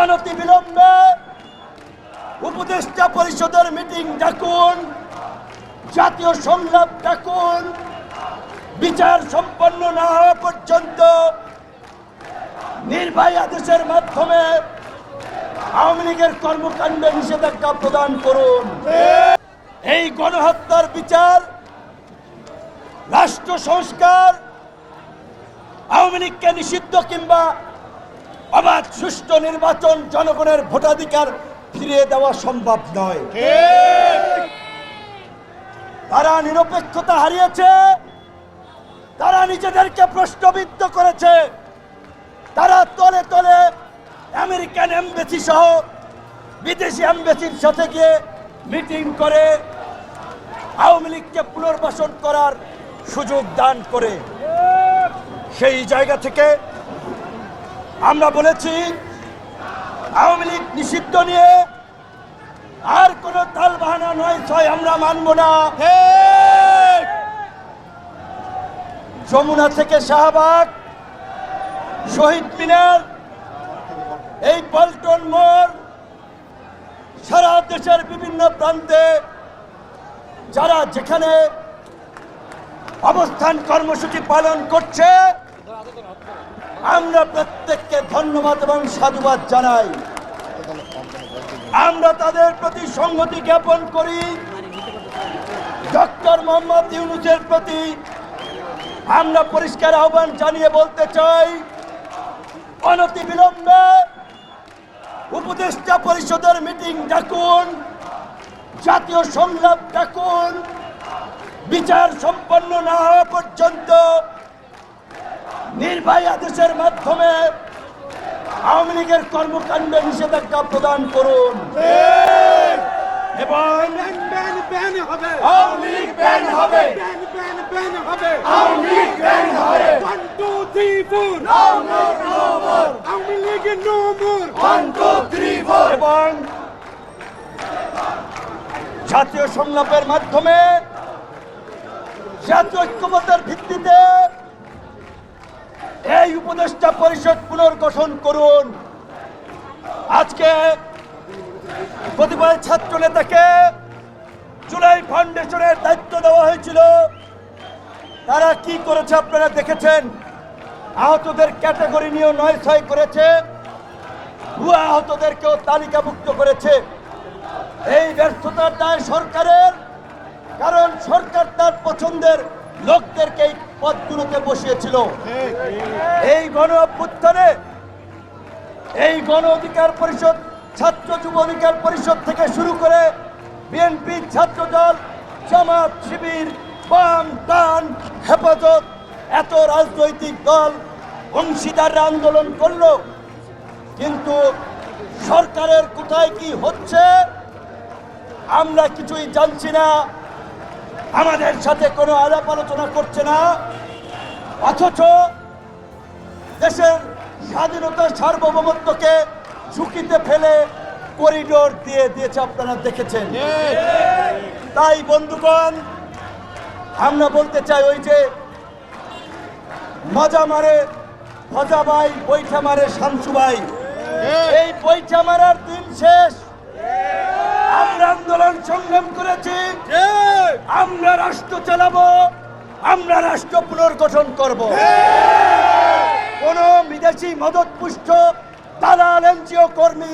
অনতি বিলম্বে উপদেষ্টা পরিষদের মিটিং ডাকুন, জাতীয় সংলাপ ডাকুন, বিচার সম্পন্ন না হওয়া পর্যন্ত নির্বাহী আদেশের মাধ্যমে আওয়ামী লীগের কর্মকাণ্ডে নিষেধাজ্ঞা প্রদান করুন। এই গণহত্যার বিচার, রাষ্ট্র সংস্কার, আওয়ামী লীগকে নিষিদ্ধ কিংবা অবাধ সুষ্ঠু নির্বাচন জনগণের ভোটাধিকার ফিরিয়ে দেওয়া সম্ভব নয়। তারা নিরপেক্ষতা হারিয়েছে, তারা নিজেদেরকে প্রশ্নবিদ্ধ করেছে। তারা তলে তলে আমেরিকান এমবেসি সহ বিদেশি এমবেসির সাথে গিয়ে মিটিং করে আওয়ামী লীগকে পুনর্বাসন করার সুযোগ দান করে। সেই জায়গা থেকে আমরা বলেছি আওয়ামী লীগ নিষিদ্ধ নিয়ে আর কোন তাল বাহানা নয় ছয় আমরা মানব না। যমুনা থেকে শাহবাগ শহীদ মিনার এই পল্টন মোড় সারা দেশের বিভিন্ন প্রান্তে যারা যেখানে অবস্থান কর্মসূচি পালন করছে আমরা প্রত্যেককে ধন্যবাদ এবং সাধুবাদ জানাই। আমরা তাদের প্রতি সংহতি জ্ঞাপন করি। ডক্টর মোহাম্মদ ইউনুসের প্রতি আমরা পরিষ্কার আহ্বান জানিয়ে বলতে চাই, অনতি বিলম্বে উপদেষ্টা পরিষদের মিটিং ডাকুন, জাতীয় সংলাপ ডাকুন, বিচার সম্পন্ন না হওয়া পর্যন্ত নির্বাহী আদেশের মাধ্যমে আওয়ামী লীগের কর্মকাণ্ডে নিষেধাজ্ঞা প্রদান করুন। এবং ব্যান ব্যান ব্যান হবে। আওয়ামী লীগ ব্যান হবে। ব্যান ব্যান ব্যান হবে। আওয়ামী লীগ ব্যান হবে। One two three four Awami লীগের নো মোর। এবং জাতীয় সংলাপের মাধ্যমে জাতীয় ঐক্যমতের ভিত্তিতে এই উপদেষ্টা পরিষদ পুনর্গঠন করুন। আজকে কতিপয় ছাত্র নেতাকে জুলাই ফাউন্ডেশনের দায়িত্ব দেওয়া হয়েছিল। তারা কি করেছে আপনারা দেখেছেন? আহতদের ক্যাটাগরি নিয়েও নয় ছয় করেছে। ভুয়া আহতদেরকেও তালিকাভুক্ত করেছে। এই ব্যর্থতার দায় সরকারের, কারণ সরকার তার পছন্দের লোকদেরকে পদগুলোতে বসিয়েছিল। এই গণ অভ্যুত্থানে এই গণ অধিকার পরিষদ ছাত্র যুব অধিকার পরিষদ থেকে শুরু করে বিএনপি ছাত্র দল জামাত শিবির বাম দান হেফাজত এত রাজনৈতিক দল অংশীদাররা আন্দোলন করল। কিন্তু সরকারের কোথায় কি হচ্ছে আমরা কিছুই জানছি না। আমাদের সাথে কোনো আলাপ আলোচনা করছে না। অথচ দেশের স্বাধীনতা সার্বভৌমত্বকে ঝুঁকিতে ফেলে করিডোর দিয়ে দিয়েছে আপনারা দেখেছেন। তাই বন্ধুগণ, আমরা বলতে চাই ওই যে মজা মারে ভজা ভাই বৈঠা মারে শামসু ভাই এই বৈঠা মারার দিন শেষ আমরা আন্দোলন সংগ্রাম করেছি আমরা রাষ্ট্র চালাবো, আমরা রাষ্ট্র পুনর্গঠন করব। কোন বিদেশি মদত পুষ্ট দালাল, এনজিও কর্মী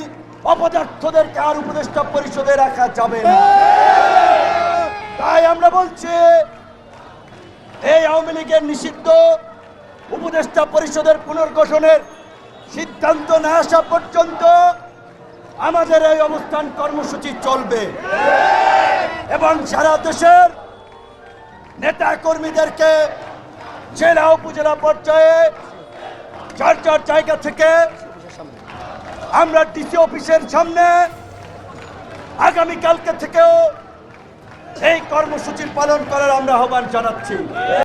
অপদার্থদেরকে আর উপদেষ্টা পরিষদে রাখা যাবে না। তাই আমরা বলছি, এই আওয়ামী লীগের নিষিদ্ধ উপদেষ্টা পরিষদের পুনর্গঠনের সিদ্ধান্ত না আসা পর্যন্ত আমাদের এই অবস্থান কর্মসূচি চলবে। এবং সারা দেশের নেতা কর্মীদেরকে জেলা, উপজেলা পর্যায়ে যার যার জায়গা থেকে আমরা ডিসি অফিসের সামনে আগামীকালকে থেকেও এই কর্মসূচি পালন করার আমরা আহ্বান জানাচ্ছি।